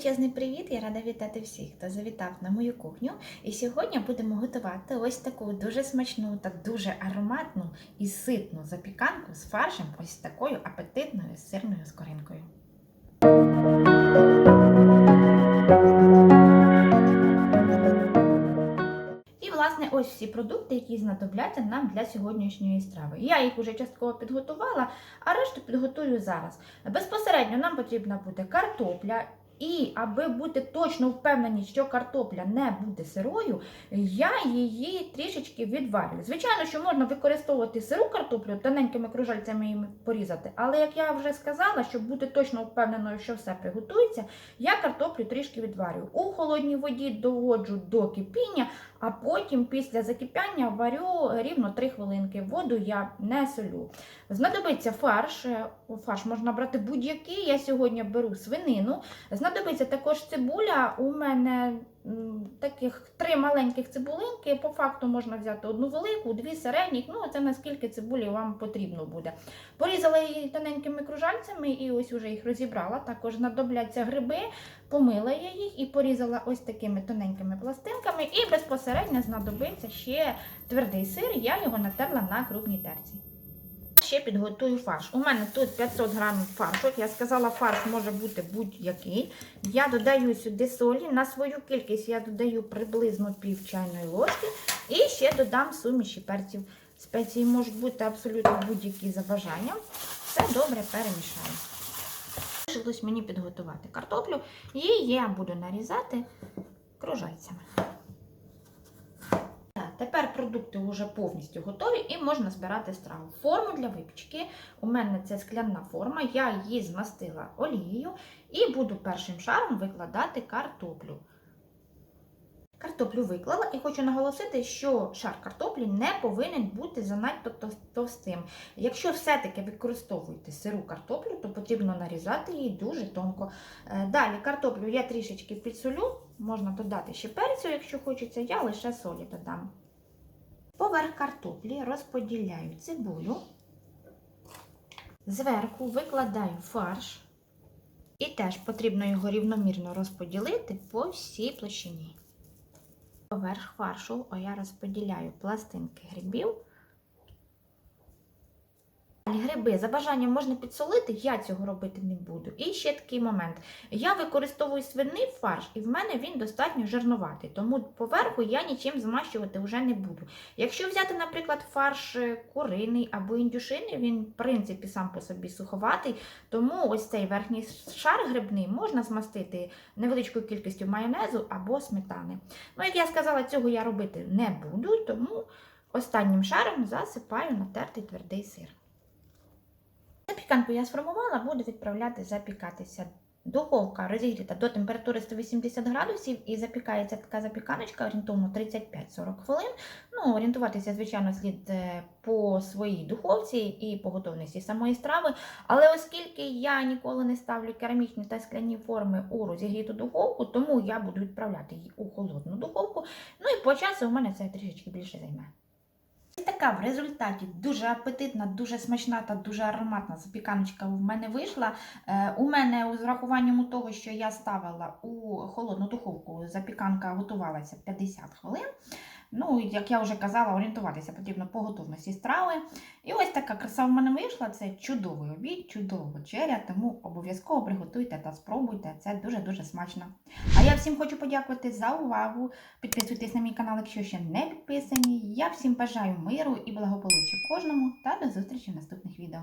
Величезний привіт! Я рада вітати всіх, хто завітав на мою кухню. І сьогодні будемо готувати ось таку дуже смачну та дуже ароматну і ситну запіканку з фаршем, ось такою апетитною сирною скоринкою. Власне, ось всі продукти, які знадобляться нам для сьогоднішньої страви. Я їх уже частково підготувала, а решту підготую зараз. Безпосередньо нам потрібна буде картопля. І аби бути точно впевнені, що картопля не буде сирою, я її трішечки відварю. Звичайно, що можна використовувати сиру картоплю, тоненькими кружальцями її порізати, але як я вже сказала, щоб бути точно впевненою, що все приготується, я картоплю трішки відварю. У холодній воді доводжу до кипіння, а потім після закипяння варю рівно 3 хвилинки. Воду я не солю. Знадобиться фарш. Фарш можна брати будь-який. Я сьогодні беру свинину. Знадобиться також цибуля. У мене таких три маленьких цибулинки. По факту можна взяти одну велику, дві середніх. Ну, це наскільки цибулі вам потрібно буде. Порізала її тоненькими кружальцями і ось уже їх розібрала. Також знадобляться гриби, помила я їх і порізала ось такими тоненькими пластинками. І безпосередньо знадобиться ще твердий сир. Я його натерла на крупній терці. Ще підготую фарш. У мене тут 500 грамів фаршу. Я сказала, фарш може бути будь-який. Я додаю сюди солі. На свою кількість я додаю приблизно пів чайної ложки. І ще додам суміші перців. Спеції можуть бути абсолютно будь-які за бажанням. Все добре перемішаю. Залишилось мені підготувати картоплю. Її я буду нарізати кружальцями. Тепер продукти вже повністю готові і можна збирати страву. Форму для випічки. У мене це скляна форма, я її змастила олією і буду першим шаром викладати картоплю. Картоплю виклала і хочу наголосити, що шар картоплі не повинен бути занадто товстим. Якщо все-таки використовуєте сиру картоплю, то потрібно нарізати її дуже тонко. Е, Далі картоплю я трішечки підсолю, можна додати ще перцю, якщо хочеться, я лише солі додам. Поверх картоплі розподіляю цибулю, зверху викладаю фарш, і теж потрібно його рівномірно розподілити по всій площині. Поверх фаршу я розподіляю пластинки грибів. Гриби за бажанням можна підсолити, я цього робити не буду. І ще такий момент. Я використовую свиний фарш, і в мене він достатньо жирнуватий, тому поверху я нічим змащувати вже не буду. Якщо взяти, наприклад, фарш е, куриний або індюшиний, він, в принципі, сам по собі суховатий, тому ось цей верхній шар грибний можна змастити невеличкою кількістю майонезу або сметани. Ну, як я сказала, цього я робити не буду, тому останнім шаром засипаю натертий твердий сир. Запіканку я сформувала, буду відправляти запікатися. Духовка розігріта до температури 180 градусів і запікається така запіканочка орієнтовно 35-40 хвилин. Ну, орієнтуватися, звичайно, слід е, по своїй духовці і по готовності самої страви. Але оскільки я ніколи не ставлю керамічні та скляні форми у розігріту духовку, тому я буду відправляти її у холодну духовку. Ну і по часу у мене це трішечки більше займе. Ось така в результаті дуже апетитна, дуже смачна та дуже ароматна запіканочка в мене вийшла. Е, У мене з врахуванням того, що я ставила у холодну духовку, запіканка готувалася 50 хвилин. Ну, як я вже казала, орієнтуватися потрібно по готовності страви. І ось така краса в мене вийшла. Це чудовий обід, чудова вечеря, тому обов'язково приготуйте та спробуйте. Це дуже-дуже смачно. А я всім хочу подякувати за увагу. Підписуйтесь на мій канал, якщо ще не підписані. Я всім бажаю миру і благополуччя кожному та до зустрічі в наступних відео.